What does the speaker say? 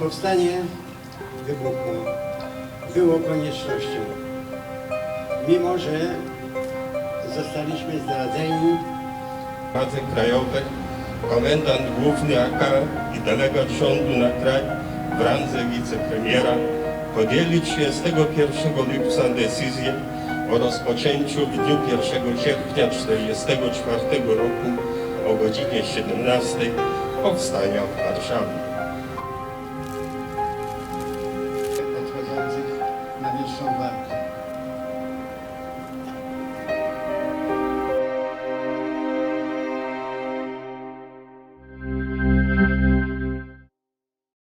Powstanie wybuchło. Było koniecznością. Mimo, że zostaliśmy zdradzeni, Władze krajowe, komendant główny AK i delegat rządu na kraj w randze wicepremiera podjęli 31 lipca decyzję o rozpoczęciu w dniu 1 sierpnia 1944 roku o godzinie 17 powstania w Warszawie. so back.